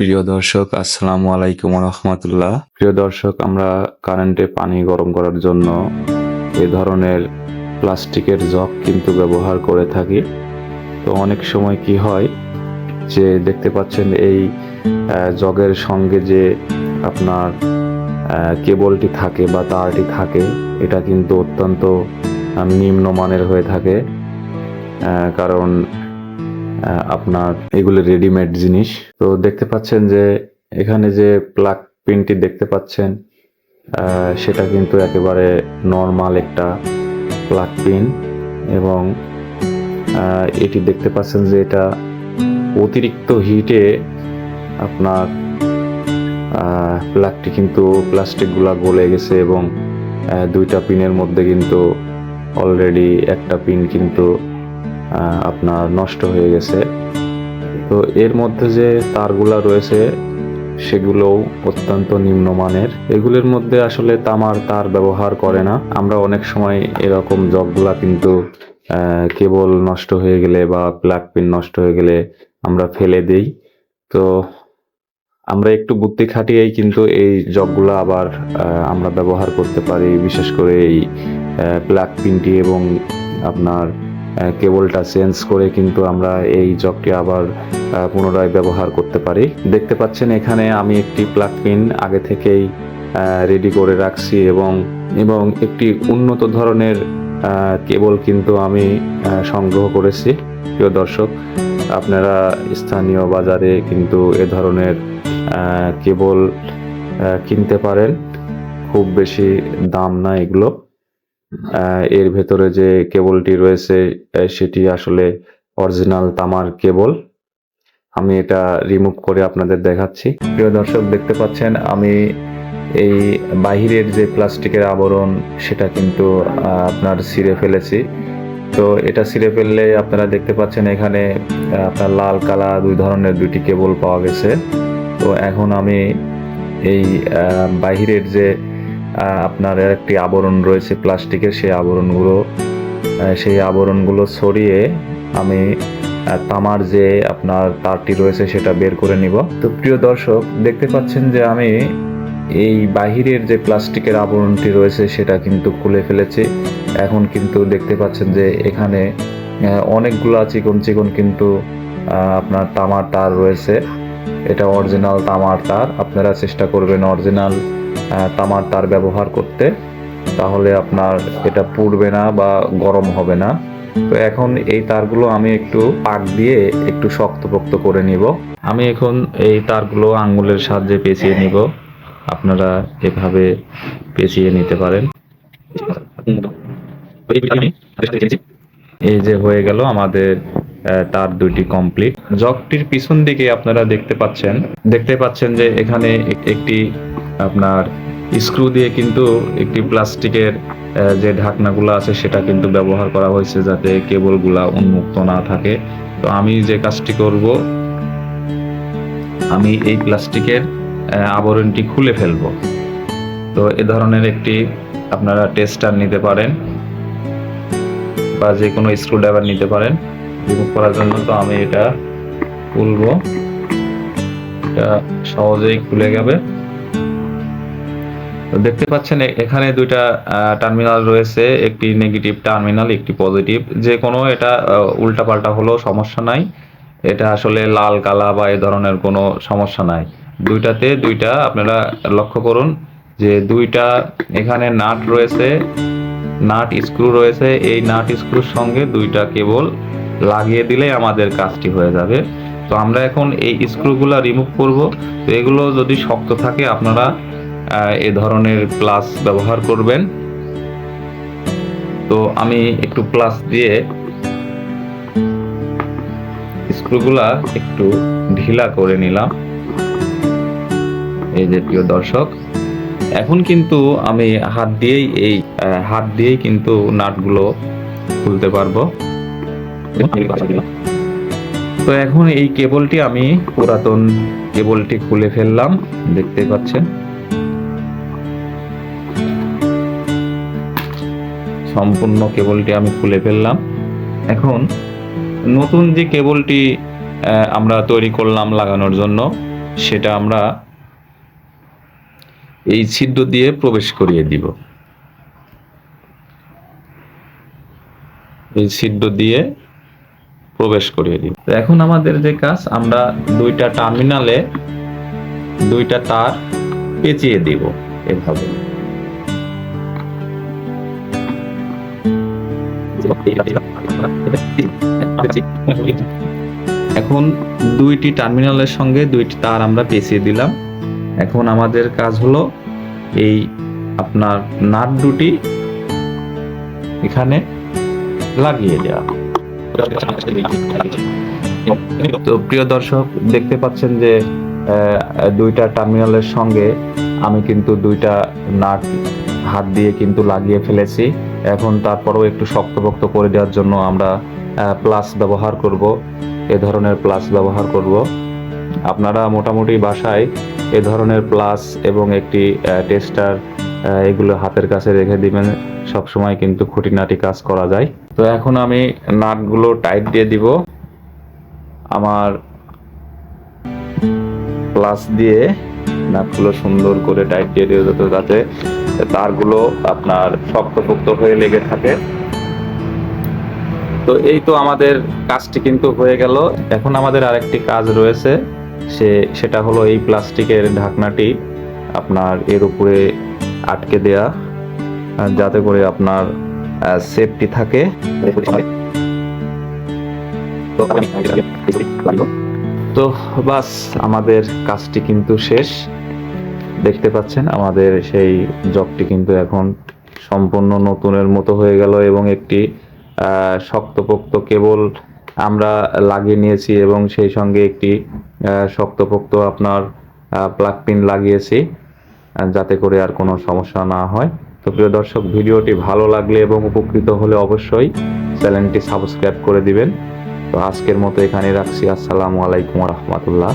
প্রিয় দর্শক, আসসালামু আলাইকুম রহমতুল্লাহ। প্রিয় দর্শক, আমরা কারেন্টে পানি গরম করার জন্য এ ধরনের প্লাস্টিকের জগ কিন্তু ব্যবহার করে থাকি। তো অনেক সময় কি হয় যে দেখতে পাচ্ছেন এই জগের সঙ্গে যে আপনার কেবলটি থাকে বা তারটি থাকে, এটা কিন্তু অত্যন্ত নিম্নমানের হয়ে থাকে। কারণ আপনার এগুলো রেডিমেড জিনিস। তো দেখতে পাচ্ছেন যে এখানে যে প্লাগ পিনটি দেখতে পাচ্ছেন সেটা কিন্তু একেবারে নর্মাল একটা প্লাগ পিন এবং এটি দেখতে পাচ্ছেন যে এটা অতিরিক্ত হিটে আপনার প্লাগটি কিন্তু প্লাস্টিকগুলা গলে গেছে এবং দুইটা পিনের মধ্যে কিন্তু অলরেডি একটা পিন কিন্তু আপনার নষ্ট হয়ে গেছে। তো এর মধ্যে যে তারগুলা রয়েছে, সেগুলোও অত্যন্ত নিম্নমানের। এগুলোর মধ্যে আসলে তামার তার ব্যবহার করে না। আমরা অনেক সময় এরকম জগগুলা কিন্তু কেবল নষ্ট হয়ে গেলে বা প্লাগ পিন নষ্ট হয়ে গেলে আমরা ফেলে দেই। তো আমরা একটু বুদ্ধি খাটিয়েই কিন্তু এই জগগুলো আবার আমরা ব্যবহার করতে পারি। বিশেষ করে এই প্লাগ পিনটি এবং আপনার কেবলটা চেঞ্জ করে কিন্তু আমরা এই জগটি আবার পুনরায় ব্যবহার করতে পারি। দেখতে পাচ্ছেন এখানে আমি একটি প্লাগ পিন আগে থেকেই রেডি করে রাখছি এবং এবং একটি উন্নত ধরনের কেবল কিন্তু আমি সংগ্রহ করেছি। প্রিয় দর্শক, আপনারা স্থানীয় বাজারে কিন্তু এ ধরনের কেবল কিনতে পারেন। খুব বেশি দাম না এগুলো। এর ভেতরে যে কেবলটি রয়েছে সেটি আসলে অরিজিনাল তামার কেবল। আমি এটা রিমুভ করে আপনাদের দেখাচ্ছি। প্রিয় দর্শক, দেখতে পাচ্ছেন, আমি এই বাহিরের যে প্লাস্টিকের আবরণ, সেটা কিন্তু আপনার ছিঁড়ে ফেলেছি। তো এটা ছিঁড়ে ফেললে আপনারা দেখতে পাচ্ছেন এখানে আপনার লাল কালা দুই ধরনের দুইটি কেবল পাওয়া গেছে। তো এখন আমি এই বাহিরের যে আপনার একটি আবরণ রয়েছে প্লাস্টিকের, সেই আবরণগুলো সেই আবরণগুলো সরিয়ে আমি তামার যে আপনার তারটি রয়েছে সেটা বের করে নিব। তো প্রিয় দর্শক, দেখতে পাচ্ছেন যে আমি এই বাহিরের যে প্লাস্টিকের আবরণটি রয়েছে সেটা কিন্তু খুলে ফেলেছি। এখন কিন্তু দেখতে পাচ্ছেন যে এখানে অনেকগুলা চিকন চিকন কিন্তু আপনার তামার তার রয়েছে। এটা অরিজিনাল তামার তার। আপনারা চেষ্টা করবেন অরিজিনাল তামার তার ব্যবহার করতে, তাহলে আপনার এটা পুড়বে না বা গরম হবে না। তো এখন এই তারগুলো আমি একটু পাক দিয়ে একটু শক্তপোক্ত করে নিব। আমি এখন এই তারগুলো আঙ্গুলের সাহায্যে পেঁচিয়ে নিব। আপনারা এভাবে পেঁচিয়ে নিতে পারেন। এই যে হয়ে গেল আমাদের তার দুইটি কমপ্লিট। জগটির পিছন দিকে আপনারা দেখতে পাচ্ছেন দেখতে পাচ্ছেন যে এখানে একটি আপনার স্ক্রু দিয়ে কিন্তু একটি প্লাস্টিকের যে ঢাকনাগুলো আছে সেটা কিন্তু ব্যবহার করা হয়েছে যাতে কেবলগুলা উন্মুক্ত না থাকে। তো আমি যে কাজটি করব, আমি এই প্লাস্টিকের আবরণটি খুলে ফেলব। তো এ ধরনের একটি আপনারা টেস্টার নিতে পারেন বা যে কোনো স্ক্রুড্রাইভার নিতে পারেন। রিমুভ করার জন্য তো আমি এটা খুলবো। এটা সহজেই খুলে যাবে। তো দেখতে পাচ্ছেন এখানে দুইটা টার্মিনাল রয়েছে। একটি নেগেটিভ টার্মিনাল একটি পজিটিভ যে কোনো এটা উল্টা পাল্টা হলেও সমস্যা নাই। এটা আসলে লাল, কালা বা এ ধরনের কোনো সমস্যা নাই। দুইটাতে দুইটা আপনারা লক্ষ্য করুন যে দুইটা এখানে নাট রয়েছে, নাট স্ক্রু রয়েছে। এই নাট স্ক্রুর সঙ্গে দুইটা কেবল লাগিয়ে দিলে আমাদের কাজটি হয়ে যাবে। তো আমরা এখন এই স্ক্রুগুলো রিমুভ করব। তো এগুলো যদি শক্ত থাকে, আপনারা এ ধরনের প্লাস ব্যবহার করবেন। তো আমি একটু প্লাস দিয়ে স্ক্রুগুলা একটু ঢিলা করে নিলাম। এই যে প্রিয় দর্শক, এখন কিন্তু আমি হাত দিয়েই এই হাত দিয়েই কিন্তু নাটগুলো খুলতে পারব। তো এখন এই কেবলটি আমি পুরাতন কেবলটি খুলে ফেললাম, দেখতে পাচ্ছেন। সম্পূর্ণ কেবলটি আমি খুলে ফেললাম। এখন নতুন যে কেবলটি আমরা তৈরি করলাম লাগানোর জন্য, সেটা আমরা এই ছিদ্র দিয়ে প্রবেশ করিয়ে দিব। এই ছিদ্র দিয়ে প্রবেশ করিয়ে দিব। এখন আমাদের যে কাজ, আমরা দুইটা টার্মিনালে দুইটা তার পেঁচিয়ে দিব এভাবে। এখন দুইটি টার্মিনালের সঙ্গে দুইটি তার আমরা পেঁচিয়ে দিলাম। এখন আমাদের কাজ হলো এই আপনার নাট দুটি এখানে লাগিয়ে দেওয়া। তো প্রিয় দর্শক, দেখতে পাচ্ছেন যে দুইটা টার্মিনালের সঙ্গে আমি কিন্তু দুইটা নাট হাত দিয়ে কিন্তু লাগিয়ে ফেলেছি। এখন তারপরেও একটু শক্তপোক্ত করে দেওয়ার জন্য আমরা প্লাস ব্যবহার করব। এ ধরনের প্লাস ব্যবহার করব। আপনারা মোটামুটি বাসায় এ ধরনের প্লাস এবং একটি টেস্টার এগুলো হাতের কাছে রেখে দিবেন। সব সময় কিন্তু খুঁটিনাটি কাজ করা যায়। তো এখন আমি নাটগুলো টাইট দিয়ে দিব। আমার প্লাস দিয়ে নাটগুলো সুন্দর করে টাইট দিয়ে দিয়ে যাতে তারগুলো আপনার শক্তপোক্ত হয়ে লেগে থাকে। তো এই তো আমাদের কাজটি কিন্তু হয়ে গেল। এখন আমাদের আরেকটি কাজ রয়েছে, সে, সেটা হলো এই প্লাস্টিকের ঢাকনাটি আপনার এর উপরে আটকে দেয়া যাতে করে আপনার সেফটি থাকে। তো বাস, আমাদের কাজটি কিন্তু শেষ। দেখতে পাচ্ছেন, আমাদের সেই জগটি কিন্তু এখন সম্পূর্ণ নতুনের মতো হয়ে গেল এবং একটি শক্তপোক্ত কেবল আমরা লাগিয়ে নিয়েছি এবং সেই সঙ্গে একটি শক্তপোক্ত আপনার প্লাগ পিন লাগিয়েছি যাতে করে আর কোনো সমস্যা না হয়। তো প্রিয় দর্শক, ভিডিওটি ভালো লাগলে এবং উপকৃত হলে অবশ্যই চ্যানেলটি সাবস্ক্রাইব করে দিবেন। তো আজকের মতো এখানে রাখছি। আসসালামু আলাইকুম রহমতুল্লাহ।